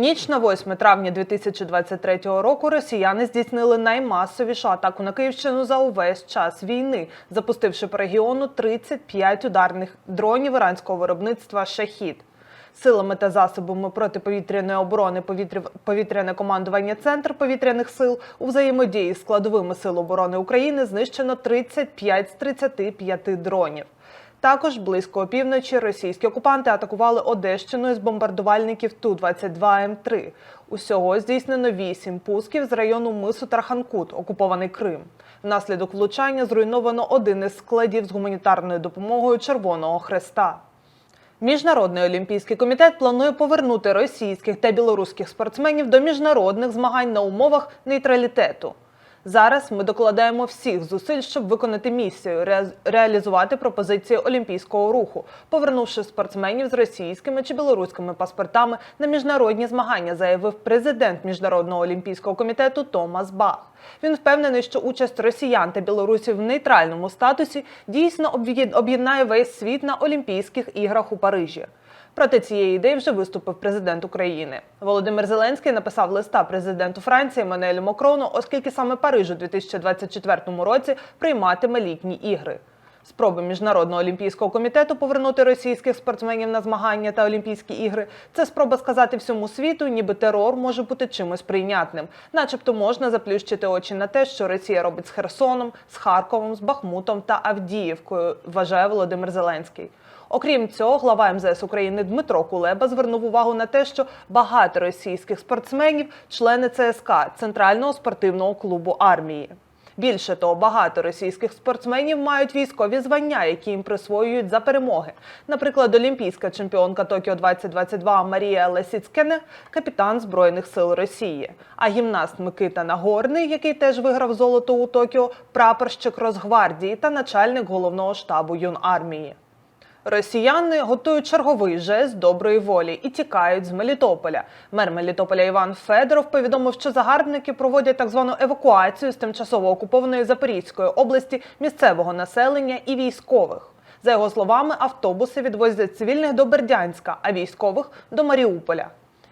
ніч на 8 травня 2023 року росіяни здійснили наймасовішу атаку на Київщину за увесь час війни, запустивши по регіону 35 ударних дронів іранського виробництва «Шахід». Силами та засобами протиповітряної оборони повітря- повітряне командування Центр повітряних сил у взаємодії з складовими сил оборони України знищено 35 з 35 дронів. Також близько опівночі російські окупанти атакували Одещину з бомбардувальників Ту-22М3. Усього здійснено вісім пусків з району мису Тарханкут, окупований Крим. Внаслідок влучання зруйновано один із складів з гуманітарною допомогою Червоного Хреста. Міжнародний олімпійський комітет планує повернути російських та білоруських спортсменів до міжнародних змагань на умовах нейтралітету. Зараз ми докладаємо всіх зусиль, щоб виконати місію, ре- реалізувати пропозиції олімпійського руху, повернувши спортсменів з російськими чи білоруськими паспортами на міжнародні змагання, заявив президент міжнародного олімпійського комітету Томас Бах. Він впевнений, що участь росіян та білорусів в нейтральному статусі дійсно об'єд- об'єднає весь світ на Олімпійських іграх у Парижі. Проти цієї ідеї вже виступив президент України. Володимир Зеленський написав листа президенту Франції Мануелю Макрону, оскільки саме Париж у 2024 році прийматиме літні ігри. Спроби міжнародного олімпійського комітету повернути російських спортсменів на змагання та Олімпійські ігри це спроба сказати всьому світу, ніби терор може бути чимось прийнятним, начебто можна заплющити очі на те, що Росія робить з Херсоном, з Харковом, з Бахмутом та Авдіївкою, вважає Володимир Зеленський. Окрім цього, глава МЗС України Дмитро Кулеба звернув увагу на те, що багато російських спортсменів члени ЦСК Центрального спортивного клубу армії. Більше того, багато російських спортсменів мають військові звання, які їм присвоюють за перемоги. Наприклад, олімпійська чемпіонка Токіо 2022 Марія Лесіцкене – капітан Збройних сил Росії. А гімнаст Микита Нагорний, який теж виграв золото у Токіо, прапорщик Росгвардії та начальник головного штабу юнармії. Росіяни готують черговий жест доброї волі і тікають з Мелітополя. Мер Мелітополя Іван Федоров повідомив, що загарбники проводять так звану евакуацію з тимчасово окупованої Запорізької області місцевого населення і військових. За його словами, автобуси відвозять цивільних до Бердянська, а військових до Маріуполя.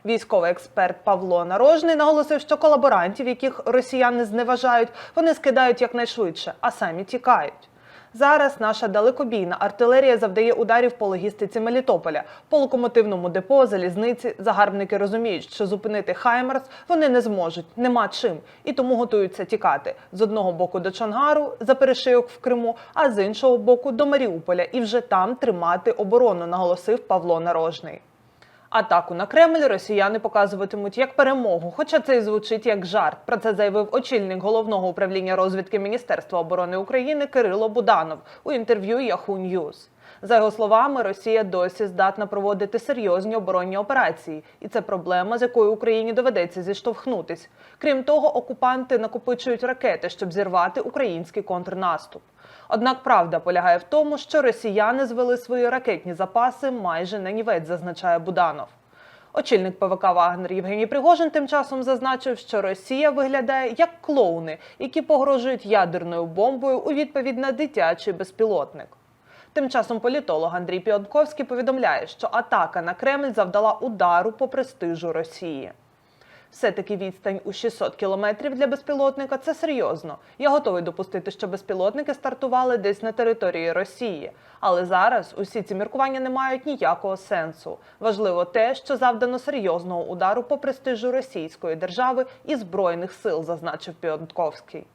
Військовий експерт Павло Нарожний наголосив, що колаборантів, яких росіяни зневажають, вони скидають якнайшвидше, а самі тікають. Зараз наша далекобійна артилерія завдає ударів по логістиці Мелітополя, по локомотивному депо, залізниці. Загарбники розуміють, що зупинити Хаймерс вони не зможуть, нема чим, і тому готуються тікати з одного боку до Чонгару за перешийок в Криму, а з іншого боку до Маріуполя, і вже там тримати оборону, наголосив Павло Нарожний. Атаку на Кремль росіяни показуватимуть як перемогу, хоча це і звучить як жарт. Про це заявив очільник головного управління розвідки Міністерства оборони України Кирило Буданов у інтерв'ю Yahoo News. За його словами, Росія досі здатна проводити серйозні оборонні операції, і це проблема, з якою Україні доведеться зіштовхнутись. Крім того, окупанти накопичують ракети, щоб зірвати український контрнаступ. Однак правда полягає в тому, що росіяни звели свої ракетні запаси майже на нівець, зазначає Буданов. Очільник ПВК Вагнер Євгеній Пригожин тим часом зазначив, що Росія виглядає як клоуни, які погрожують ядерною бомбою у відповідь на дитячий безпілотник. Тим часом політолог Андрій Піонковський повідомляє, що атака на Кремль завдала удару по престижу Росії. Все-таки відстань у 600 кілометрів для безпілотника це серйозно. Я готовий допустити, що безпілотники стартували десь на території Росії. Але зараз усі ці міркування не мають ніякого сенсу. Важливо те, що завдано серйозного удару по престижу Російської держави і збройних сил, зазначив Піонковський.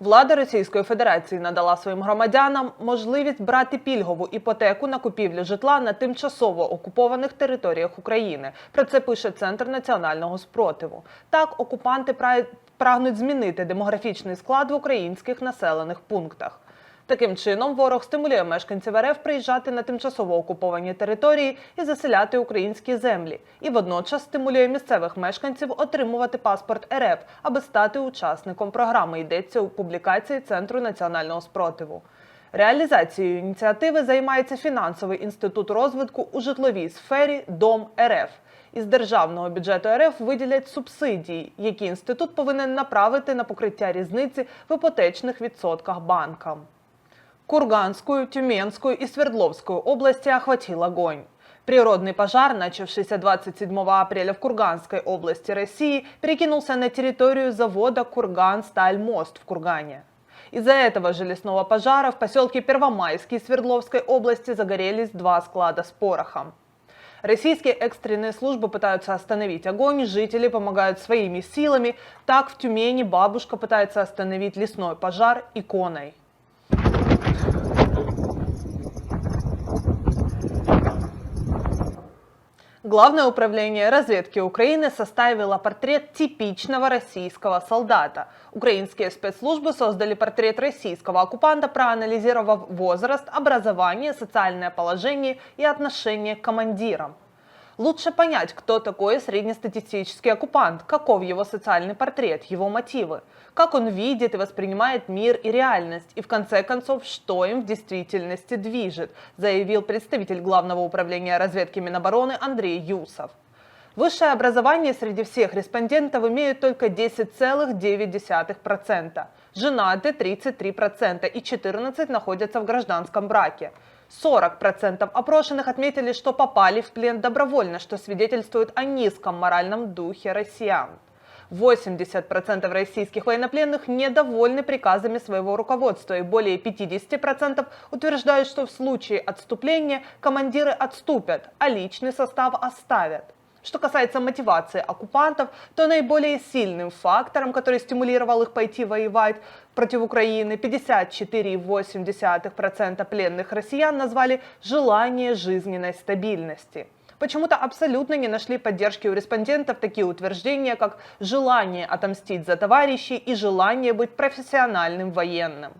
Влада Російської Федерації надала своїм громадянам можливість брати пільгову іпотеку на купівлю житла на тимчасово окупованих територіях України. Про це пише Центр національного спротиву. Так, окупанти прагнуть змінити демографічний склад в українських населених пунктах. Таким чином, ворог стимулює мешканців РФ приїжджати на тимчасово окуповані території і заселяти українські землі, і водночас стимулює місцевих мешканців отримувати паспорт РФ, аби стати учасником програми. Йдеться у публікації Центру національного спротиву. Реалізацією ініціативи займається фінансовий інститут розвитку у житловій сфері Дом РФ. Із державного бюджету РФ виділять субсидії, які інститут повинен направити на покриття різниці в іпотечних відсотках банкам. Курганскую, Тюменскую и Свердловскую области охватил огонь. Природный пожар, начавшийся 27 апреля в Курганской области России, перекинулся на территорию завода «Курган-Сталь-Мост» в Кургане. Из-за этого же лесного пожара в поселке Первомайский Свердловской области загорелись два склада с порохом. Российские экстренные службы пытаются остановить огонь, жители помогают своими силами. Так в Тюмени бабушка пытается остановить лесной пожар иконой. Главное управление разведки Украины составило портрет типичного российского солдата. Украинские спецслужбы создали портрет российского оккупанта, проанализировав возраст, образование, социальное положение и отношение к командирам. Лучше понять, кто такой среднестатистический оккупант, каков его социальный портрет, его мотивы, как он видит и воспринимает мир и реальность, и в конце концов, что им в действительности движет, заявил представитель Главного управления разведки Минобороны Андрей Юсов. Высшее образование среди всех респондентов имеют только 10,9%. Женаты 33% и 14% находятся в гражданском браке. 40% опрошенных отметили, что попали в плен добровольно, что свидетельствует о низком моральном духе россиян. 80% российских военнопленных недовольны приказами своего руководства, и более 50% утверждают, что в случае отступления командиры отступят, а личный состав оставят. Что касается мотивации оккупантов, то наиболее сильным фактором, который стимулировал их пойти воевать против Украины, 54,8% пленных россиян назвали желание жизненной стабильности. Почему-то абсолютно не нашли поддержки у респондентов такие утверждения, как желание отомстить за товарищей и желание быть профессиональным военным.